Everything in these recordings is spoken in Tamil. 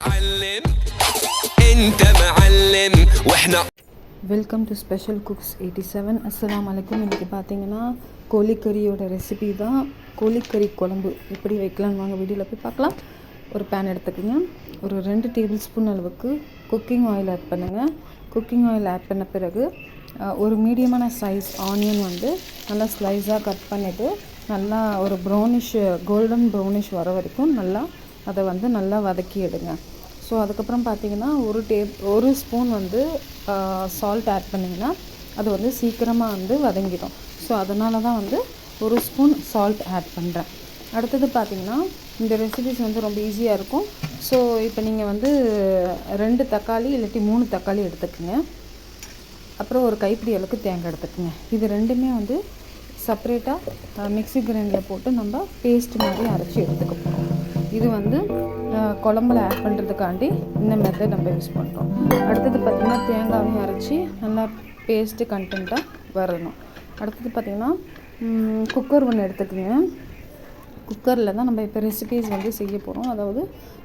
علم انت معلم واحنا welcome to special cooks eighty seven அஸ்ஸலாம் வலைக்கும் இன்றைக்கி பார்த்தீங்கன்னா கோழிக்கறியோட ரெசிபி தான் கோழிக்கறி குழம்பு எப்படி வைக்கலாம்னு வாங்க வீடியோவில் போய் பார்க்கலாம் ஒரு பேன் எடுத்துக்கோங்க ஒரு ரெண்டு டேபிள் ஸ்பூன் அளவுக்கு குக்கிங் ஆயில் ஆட் பண்ணுங்கள் குக்கிங் ஆயில் ஆட் பண்ண பிறகு அஹ், ஒரு மீடியமான சைஸ் ஆனியன் வந்து நல்லா ஸ்லைஸாக கட் பண்ணிவிட்டு நல்லா ஒரு ப்ரௌனிஷ் கோல்டன் ப்ரௌனிஷ் வர வரைக்கும் நல்லா அதை வந்து நல்லா வதக்கி எடுங்க ஸோ அதுக்கப்புறம் பார்த்தீங்கன்னா ஒரு டே ஒரு ஸ்பூன் வந்து சால்ட் ஆட் பண்ணிங்கன்னா அது வந்து சீக்கிரமாக வந்து வதங்கிடும். ஸோ அதனால தான் வந்து ஒரு ஸ்பூன் சால்ட் ஆட் பண்ணுறேன் அடுத்தது பார்த்திங்கன்னா இந்த ரெசிபிஸ் வந்து ரொம்ப ஈஸியாக இருக்கும். ஸோ இப்போ நீங்கள் வந்து ரெண்டு தக்காளி இல்லாட்டி மூணு தக்காளி எடுத்துக்கோங்க. அப்புறம் ஒரு கைப்பிடி அளவுக்கு தேங்காய் எடுத்துக்கோங்க. இது ரெண்டுமே வந்து செப்பரேட்டாக மிக்ஸி கிரைண்டில் போட்டு நம்ம பேஸ்ட் மாதிரி அரைச்சி எடுத்துக்கப்போம் இது வந்து குழம்புல ஆட் பண்ணுறதுக்காண்டி இந்த மெத்தட் நம்ம யூஸ் பண்ணுறோம் அடுத்தது பார்த்திங்கன்னா தேங்காயும் அரைச்சி நல்லா பேஸ்ட்டு கண்டென்ட்டாக வரணும். அடுத்தது பார்த்திங்கன்னா குக்கர் ஒன்று எடுத்துக்கோங்க. குக்கரில் தான் நம்ம இப்போ ரெசிபீஸ் வந்து செய்ய போகிறோம் அதாவது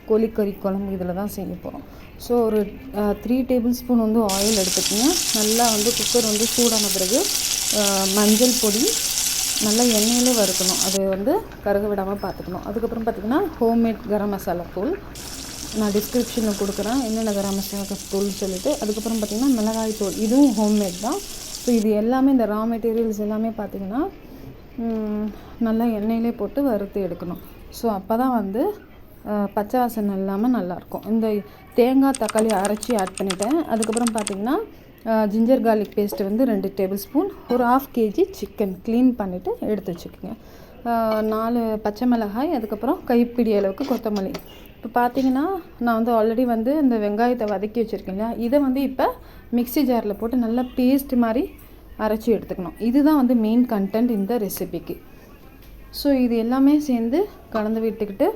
கோழிக்கறி குழம்பு இதில் தான் செய்ய போகிறோம் ஸோ ஒரு த்ரீ டேபிள் ஸ்பூன் வந்து ஆயில் எடுத்துக்கோங்க. நல்லா வந்து குக்கர் வந்து சூடான பிறகு மஞ்சள் பொடி நல்லா எண்ணெயிலே வறுக்கணும். அது வந்து கருக விடாமல் பார்த்துக்கணும். அதுக்கப்புறம் பார்த்திங்கன்னா ஹோம்மேட் கரம் மசாலா தூள். நான் டிஸ்கிரிப்ஷனில் கொடுக்குறேன். என்னென்ன கரம் மசாலா தூள்னு சொல்லிட்டு. அதுக்கப்புறம் பார்த்திங்கன்னா மிளகாய் தூள். இதுவும் ஹோம்மேட் தான். ஸோ இது எல்லாமே இந்த ரா மெட்டீரியல்ஸ் எல்லாமே பார்த்திங்கன்னா நல்லா எண்ணெயிலே போட்டு வறுத்து எடுக்கணும். ஸோ அப்போ தான் வந்து பச்சை வாசனை இல்லாமல் நல்லாயிருக்கும் இந்த தேங்காய் தக்காளி அரைச்சி ஆட் பண்ணிட்டேன். அதுக்கப்புறம் பார்த்திங்கன்னா ஜிஞ்சர் கார்லிக் பேஸ்ட்டு வந்து ரெண்டு டேபிள் ஸ்பூன் ஒரு ஆஃப் கேஜி சிக்கன் க்ளீன் பண்ணிவிட்டு எடுத்து வச்சுக்கோங்க. நாலு பச்சை மிளகாய் அதுக்கப்புறம் கைப்பிடி அளவுக்கு கொத்தமல்லி. இப்போ பார்த்தீங்கன்னா நான் வந்து ஆல்ரெடி வந்து இந்த வெங்காயத்தை வதக்கி வச்சுருக்கேன் இல்லையா? இதை வந்து இப்போ மிக்ஸி ஜாரில் போட்டு நல்லா பேஸ்ட் மாதிரி அரைச்சி எடுத்துக்கணும். இதுதான் வந்து மெயின் கண்டென்ட் இந்த ரெசிபிக்கு ஸோ இது எல்லாமே சேர்ந்து கலந்து விட்டுக்கிட்டு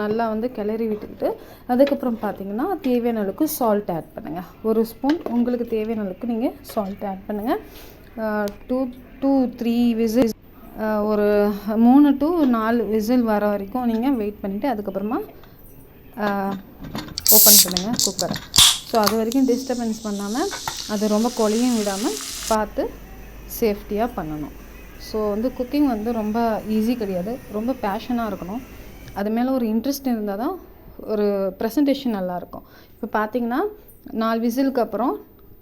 நல்லா வந்து கிளறி விட்டுக்கிட்டு அதுக்கப்புறம் பார்த்தீங்கன்னா தேவையான அளவுக்கு சால்ட் ஆட் பண்ணுங்கள் ஒரு ஸ்பூன் உங்களுக்கு தேவையான அளவுக்கு நீங்கள் சால்ட் ஆட் பண்ணுங்கள் டூ டூ த்ரீ விசில் ஒரு மூணு டு நாலு விசில் வர வரைக்கும் நீங்கள் வெயிட் பண்ணிவிட்டு அதுக்கப்புறமா ஓப்பன் பண்ணுங்கள் குக்கரை ஸோ அது வரைக்கும் டிஸ்டர்பன்ஸ் பண்ணாமல் அது ரொம்ப கொலையும் விடாமல் பார்த்து சேஃப்டியாக பண்ணணும். ஸோ வந்து குக்கிங் வந்து ரொம்ப ஈஸி கிடையாது. ரொம்ப பேஷனாக இருக்கணும். அது மேலே ஒரு இன்ட்ரெஸ்ட் இருந்தால் தான் ஒரு ப்ரெசன்டேஷன் நல்லாயிருக்கும் இப்போ பார்த்தீங்கன்னா நாலு விசிலுக்கு அப்புறம்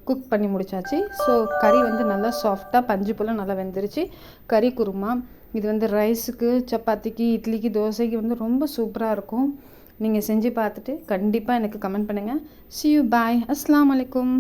குக் பண்ணி முடிச்சாச்சு. ஸோ கறி வந்து நல்லா சாஃப்டாக பஞ்சு போல் நல்லா வெந்துருச்சு. கறி குருமா இது வந்து ரைஸுக்கு சப்பாத்திக்கு இட்லிக்கு தோசைக்கு வந்து ரொம்ப சூப்பராக இருக்கும். நீங்கள் செஞ்சு பார்த்துட்டு கண்டிப்பாக எனக்கு கமெண்ட் பண்ணுங்கள் சி யூ பாய் அஸ்லாம் அலைக்கும்.